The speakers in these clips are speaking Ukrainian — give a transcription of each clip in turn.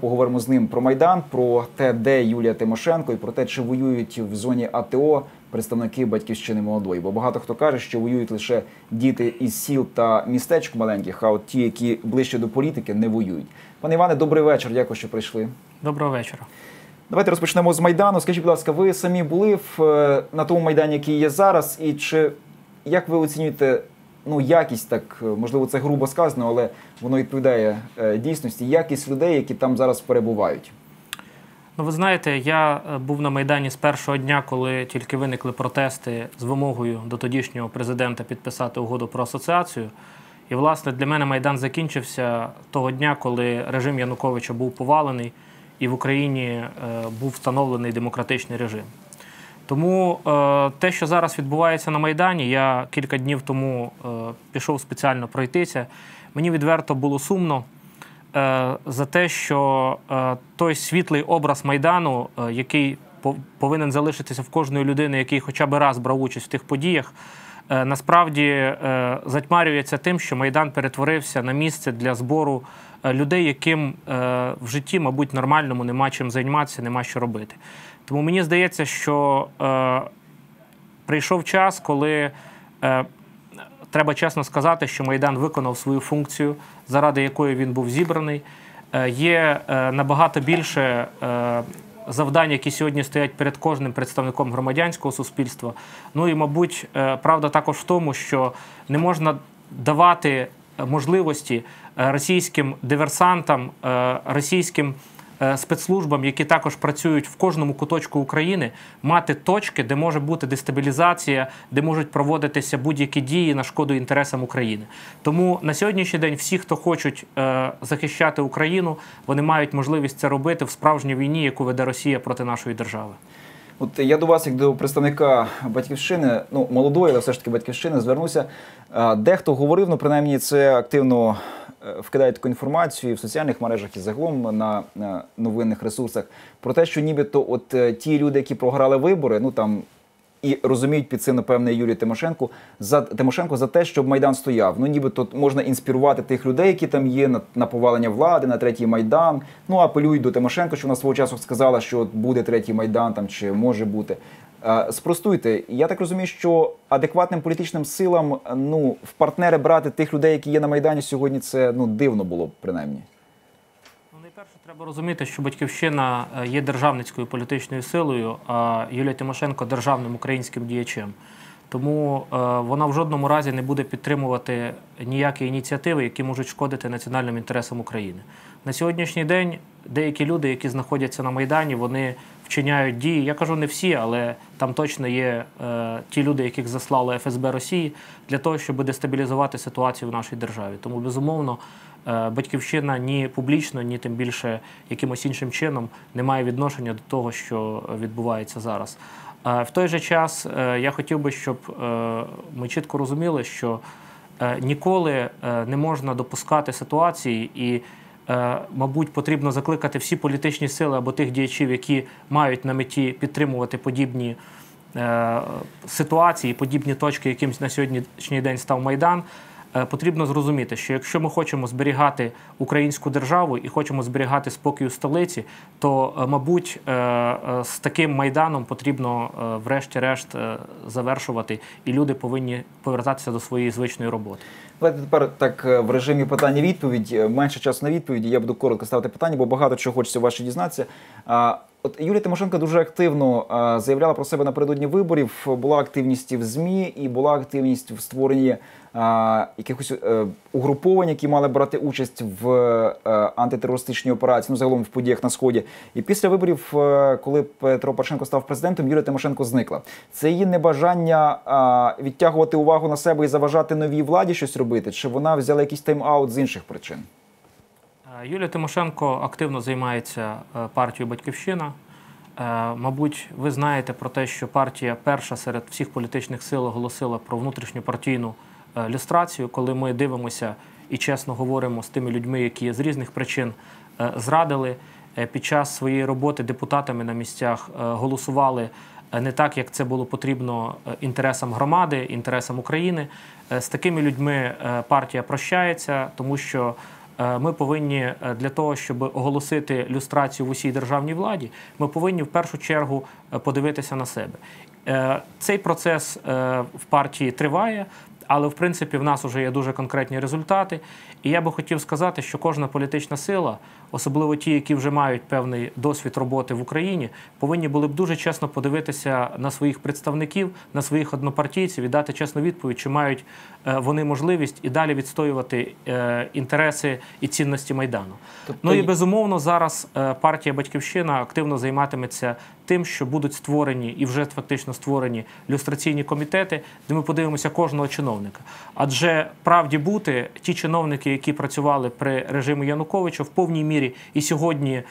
Поговоримо з ним про майдан, про те, де Юлія Тимошенко, і про те, чи воюють в зоні АТО представники батьківщини молодої. Бо багато хто каже, що воюють лише діти із сіл та містечок маленьких, а от ті, які ближче до політики, не воюють. Пане Іване, добрий вечір. Дякую, що прийшли. Доброго вечора. Давайте розпочнемо з майдану. Скажіть, будь ласка, ви самі були в е, на тому майдані, який є зараз, і чи як ви оцінюєте ну якість, так е, можливо, це грубо сказано, але воно відповідає е, дійсності, якість людей, які там зараз перебувають? Ну, ви знаєте, я е, був на Майдані з першого дня, коли тільки виникли протести з вимогою до тодішнього президента підписати угоду про асоціацію. І, власне, для мене Майдан закінчився того дня, коли режим Януковича був повалений і в Україні був встановлений демократичний режим. Тому е, те, що зараз відбувається на Майдані, я кілька днів тому е, пішов спеціально пройтися. Мені відверто було сумно е, за те, що той світлий образ Майдану, який по- повинен залишитися в кожної людини, який хоча б раз брав участь в тих подіях, насправді е, затьмарюється тим, що Майдан перетворився на місце для збору е, людей, яким е, в житті, мабуть, нормальному нема чим займатися, нема що робити. Тому мені здається, що е, прийшов час, коли е, треба чесно сказати, що Майдан виконав свою функцію, заради якої він був зібраний. Е, є е, набагато більше е, завдань, які сьогодні стоять перед кожним представником громадянського суспільства. Ну і, мабуть, е, правда також в тому, що не можна давати можливості е, російським диверсантам, е, російським спецслужбам, які також працюють в кожному куточку України, мати точки, де може бути дестабілізація, де можуть проводитися будь-які дії на шкоду інтересам України. Тому на сьогоднішній день всі, хто хочуть е, захищати Україну, вони мають можливість це робити в справжній війні, яку веде Росія проти нашої держави. От я до вас, як до представника батьківщини, ну молодої, але все ж таки батьківщини, звернуся. Дехто говорив, ну принаймні це активно е, вкидає таку інформацію в соціальних мережах і загалом на, новинних ресурсах про те, що нібито от е, ті люди, які програли вибори, ну там. І розуміють під цим, напевне, Юрій Тимошенко за Тимошенко за те, щоб майдан стояв. Ну нібито можна інспірувати тих людей, які там є на, на повалення влади, на третій майдан. Ну апелюють до Тимошенко, що вона свого часу сказала, що буде третій майдан там чи може бути. Е, Спростуйте, я так розумію, що адекватним політичним силам ну в партнери брати тих людей, які є на майдані сьогодні, це ну дивно було б принаймні. Ну, найперше, треба розуміти, що батьківщина е, є державницькою політичною силою, а Юлія Тимошенко державним українським діячем. Тому е, вона в жодному разі не буде підтримувати ніякі ініціативи, які можуть шкодити національним інтересам України. На сьогоднішній день деякі люди, які знаходяться на Майдані, вони вчиняють дії. Я кажу не всі, але там точно є е, ті люди, яких заслали ФСБ Росії для того, щоб дестабілізувати ситуацію в нашій державі. Тому безумовно. Е, Батьківщина ні публічно, ні тим більше якимось іншим чином не має відношення до того, що відбувається зараз. Е, В той же час е, я хотів би, щоб ми чітко розуміли, що ніколи не можна допускати ситуації і. Е, Мабуть, потрібно закликати всі політичні сили або тих діячів, які мають на меті підтримувати подібні е, ситуації, подібні точки, яким на сьогоднішній день став Майдан. Е, Потрібно зрозуміти, що якщо ми хочемо зберігати українську державу і хочемо зберігати спокій у столиці, то, е, мабуть, е, з таким майданом потрібно, врешті-решт, завершувати, і люди повинні повертатися до своєї звичної роботи. Давайте тепер так в режимі питання-відповідь. Е, Менше часу на відповіді. Я буду коротко ставити питання, бо багато чого хочеться ваші дізнатися. От Юлія Тимошенко дуже активно заявляла про себе напередодні виборів. Була активність в ЗМІ, і була активність в створенні а, якихось е, угруповань, які мали брати участь в е, антитерористичній операції, ну загалом в подіях на сході. І після виборів, е, коли Петро Порошенко став президентом, Юлія Тимошенко зникла. Це її небажання а, відтягувати увагу на себе і заважати новій владі щось робити, чи вона взяла якийсь тайм-аут з інших причин? Е, Юлія Тимошенко активно займається е, партією Батьківщина. Е, Мабуть, ви знаєте про те, що партія перша серед всіх політичних сил оголосила про внутрішню партійну е, люстрацію, коли ми дивимося і чесно говоримо з тими людьми, які з різних причин зрадили під час своєї роботи депутатами на місцях голосували не так, як це було потрібно інтересам громади, інтересам України. З такими людьми партія прощається, тому що ми повинні е, для того, щоб оголосити люстрацію в усій державній владі, ми повинні в першу чергу е, подивитися на себе. Е, Цей процес е, в партії триває. Але в принципі в нас вже є дуже конкретні результати. І я би хотів сказати, що кожна політична сила, особливо ті, які вже мають певний досвід роботи в Україні, повинні були б дуже чесно подивитися на своїх представників, на своїх однопартійців і дати чесну відповідь, чи мають е, вони можливість і далі відстоювати е, інтереси і цінності майдану. Тобто Ну і безумовно зараз е, партія Батьківщина активно займатиметься тим, що будуть створені і вже фактично створені люстраційні комітети, де ми подивимося кожного чиновника. Адже правді бути ті чиновники, які працювали при режимі Януковича, в повній мірі і сьогодні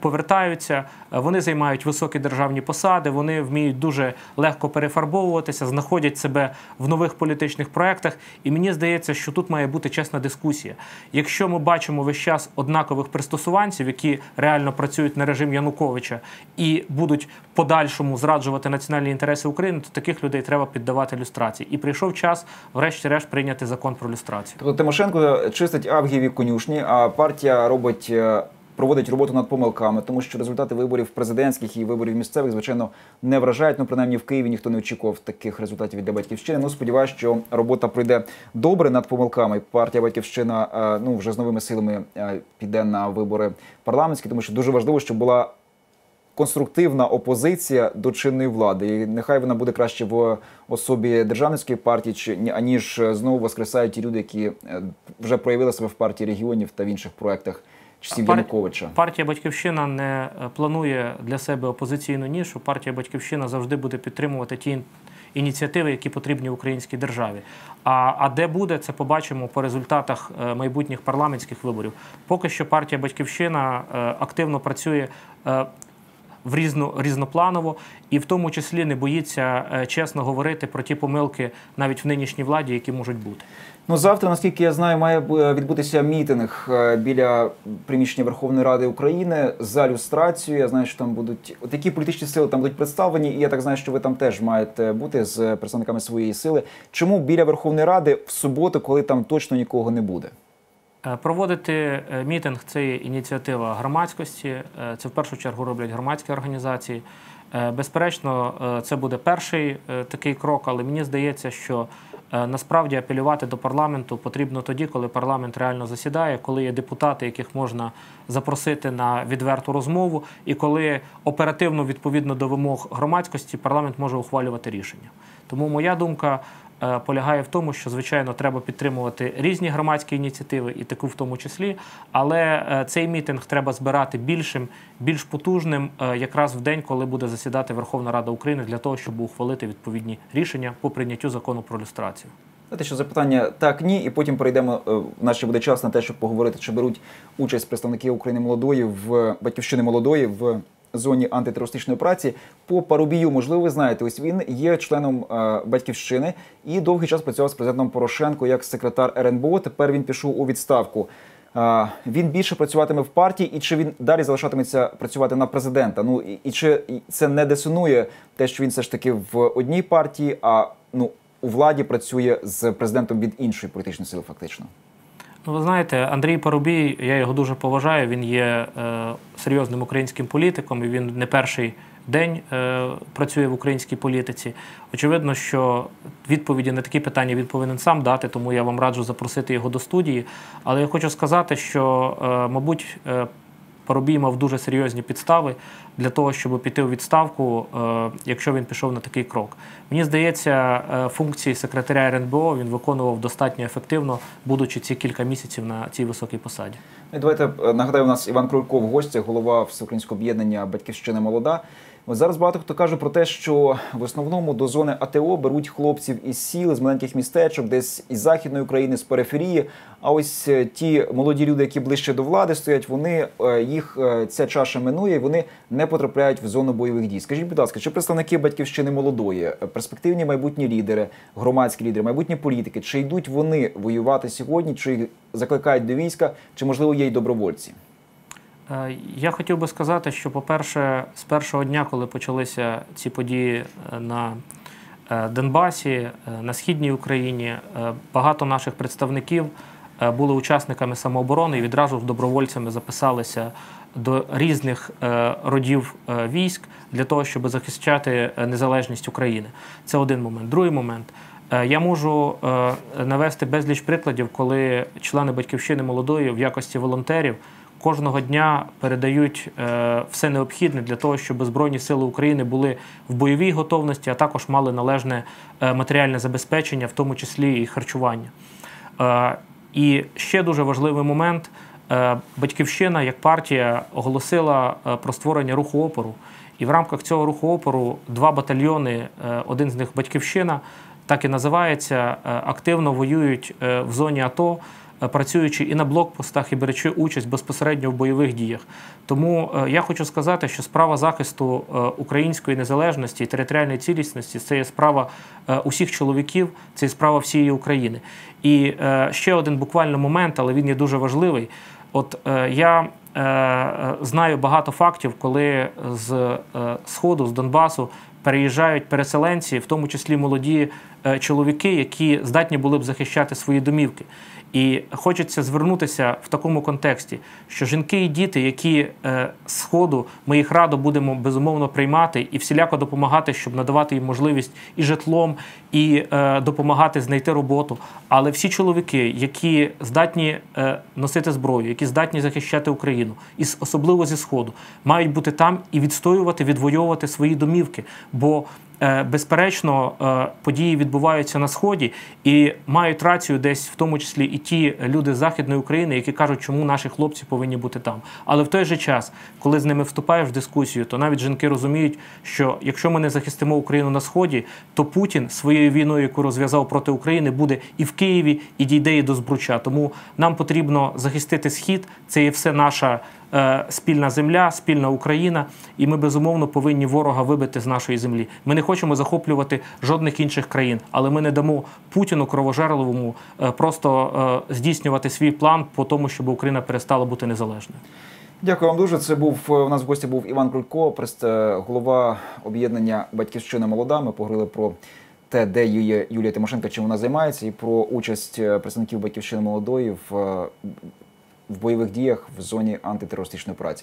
повертаються. Е, Вони займають високі державні посади, вони вміють дуже легко перефарбовуватися, знаходять себе в нових політичних проектах. І мені здається, що тут має бути чесна дискусія. Якщо ми бачимо весь час однакових пристосуванців, які реально працюють на режим Януковича і будуть подальшому зраджувати національні інтереси України, то таких людей треба піддавати люстрації. І прийшов час, врешті-решт, прийняти закон про люстрацію. Тобто Тимошенко чистить авгієві конюшні, а партія робить. Проводить роботу над помилками, тому що результати виборів президентських і виборів місцевих, звичайно, не вражають. Ну, принаймні в Києві ніхто не очікував таких результатів від батьківщини. Ну, сподіваюся, що робота пройде добре над помилками. Партія Батьківщина е, ну вже з новими силами е, піде на вибори парламентські, тому що дуже важливо, щоб була конструктивна опозиція до чинної влади. І нехай вона буде краще в особі державницької партії, аніж знову воскресають ті люди, які е, вже проявили себе в партії регіонів та в інших проектах часів Януковича. Партія Батьківщина не е, планує для себе опозиційну нішу. Партія Батьківщина завжди буде підтримувати ті ініціативи, які потрібні українській державі. А, а де буде, це побачимо по результатах е, майбутніх парламентських виборів. Поки що партія Батьківщина е, активно працює. Е, в різно, різнопланово і в тому числі не боїться е, чесно говорити про ті помилки навіть в нинішній владі, які можуть бути. Ну завтра, наскільки я знаю, має відбутися мітинг е, біля приміщення Верховної Ради України за люстрацію. Я знаю, що там будуть от які політичні сили там будуть представлені, і я так знаю, що ви там теж маєте бути з представниками своєї сили. Чому біля Верховної Ради в суботу, коли там точно нікого не буде? Е, Проводити е, мітинг це ініціатива громадськості. Е, Це в першу чергу роблять громадські організації. Безперечно, це буде перший такий крок, але мені здається, що насправді апелювати до парламенту потрібно тоді, коли парламент реально засідає, коли є депутати, яких можна запросити на відверту розмову, і коли оперативно відповідно до вимог громадськості парламент може ухвалювати рішення. Тому моя думка полягає в тому, що звичайно треба підтримувати різні громадські ініціативи, і таку в тому числі. Але е, цей мітинг треба збирати більшим, більш потужним, е, якраз в день, коли буде засідати Верховна Рада України, для того, щоб ухвалити відповідні рішення по прийняттю закону про люстрацію. Знаєте, що запитання так, ні, і потім перейдемо. е, У нас ще буде час на те, щоб поговорити, чи беруть участь представники України молодої в батьківщини молодої в зоні антитерористичної операції. По Парубію, можливо, ви знаєте, ось він є членом е, батьківщини і довгий час працював з президентом Порошенко як секретар РНБО. Тепер він пішов у відставку. Е, Він більше працюватиме в партії, і чи він далі залишатиметься працювати на президента? Ну і, чи це не дисонує те, що він все ж таки в одній партії, а ну у владі працює з президентом від іншої політичної сили, фактично. Ну, ви знаєте, Андрій Парубій, я його дуже поважаю. Він є е, серйозним українським політиком, і він не перший день е, працює в українській політиці. Очевидно, що відповіді на такі питання він повинен сам дати, тому я вам раджу запросити його до студії. Але я хочу сказати, що, е, мабуть, е, Парубій мав дуже серйозні підстави для того, щоб піти у відставку, е, якщо він пішов на такий крок. Мені здається, е, функції секретаря РНБО він виконував достатньо ефективно, будучи ці кілька місяців на цій високій посаді. І давайте е, нагадаю, у нас Іван Крулько в гостях, голова Всеукраїнського об'єднання Батьківщина молода. От зараз багато хто каже про те, що в основному до зони АТО беруть хлопців із сіл, з маленьких містечок, десь із західної України, з периферії. А ось е, ті молоді люди, які ближче до влади стоять, вони е, їх е, ця чаша минує, і вони не потрапляють в зону бойових дій. Скажіть, будь ласка, чи представники батьківщини молодої, перспективні майбутні лідери, громадські лідери, майбутні політики, чи йдуть вони воювати сьогодні, чи їх закликають до війська, чи можливо є й добровольці? Е, Я хотів би сказати, що, по-перше, з першого дня, коли почалися ці події е, на е, Донбасі, на східній Україні, багато наших представників були учасниками самооборони і відразу ж добровольцями записалися до різних родів військ для того, щоб захищати незалежність України. Це один момент. Другий момент. Я можу навести безліч прикладів, коли члени батьківщини молодої в якості волонтерів кожного дня передають е, все необхідне для того, щоб Збройні Сили України були в бойовій готовності, а також мали належне е, матеріальне забезпечення, в тому числі і харчування. Е, І ще дуже важливий момент. Батьківщина як партія оголосила про створення руху опору. І в рамках цього руху опору два батальйони, один з них батьківщина, так і називається, активно воюють в зоні АТО, працюючи і на блокпостах, і беручи участь безпосередньо в бойових діях. Тому е, я хочу сказати, що справа захисту е, української незалежності і територіальної цілісності це є справа е, усіх чоловіків, це є справа всієї України. І е, ще один буквально момент, але він є дуже важливий. От е, я е, е, знаю багато фактів, коли з е, сходу, з Донбасу переїжджають переселенці, в тому числі молоді е, чоловіки, які здатні були б захищати свої домівки. І хочеться звернутися в такому контексті, що жінки і діти, які е, сходу, ми їх радо будемо безумовно приймати і всіляко допомагати, щоб надавати їм можливість і житлом, і е, допомагати знайти роботу. Але всі чоловіки, які здатні е, носити зброю, які здатні захищати Україну, і особливо зі сходу, мають бути там і відстоювати, відвоювати свої домівки. Бо Е, Безперечно, е, події відбуваються на сході і мають рацію десь, в тому числі і ті люди з західної України, які кажуть, чому наші хлопці повинні бути там. Але в той же час, коли з ними вступаєш в дискусію, то навіть жінки розуміють, що якщо ми не захистимо Україну на сході, то Путін своєю війною, яку розв'язав проти України, буде і в Києві, і дійде і до збруча. Тому нам потрібно захистити схід. Це є все наша е, спільна земля, спільна Україна, і ми безумовно повинні ворога вибити з нашої землі. Ми не хочемо захоплювати жодних інших країн, але ми не дамо Путіну кровожерливому е, просто е, здійснювати свій план по тому, щоб Україна перестала бути незалежною. Дякую вам дуже. Це був е, у нас в гості був Іван Крулько, е, голова об'єднання Батьківщина Молода. Ми поговорили про те, де є Юлія Тимошенко, чим вона займається, і про участь е, представників Батьківщини молодої в, е, в бойових діях в зоні антитерористичної операції.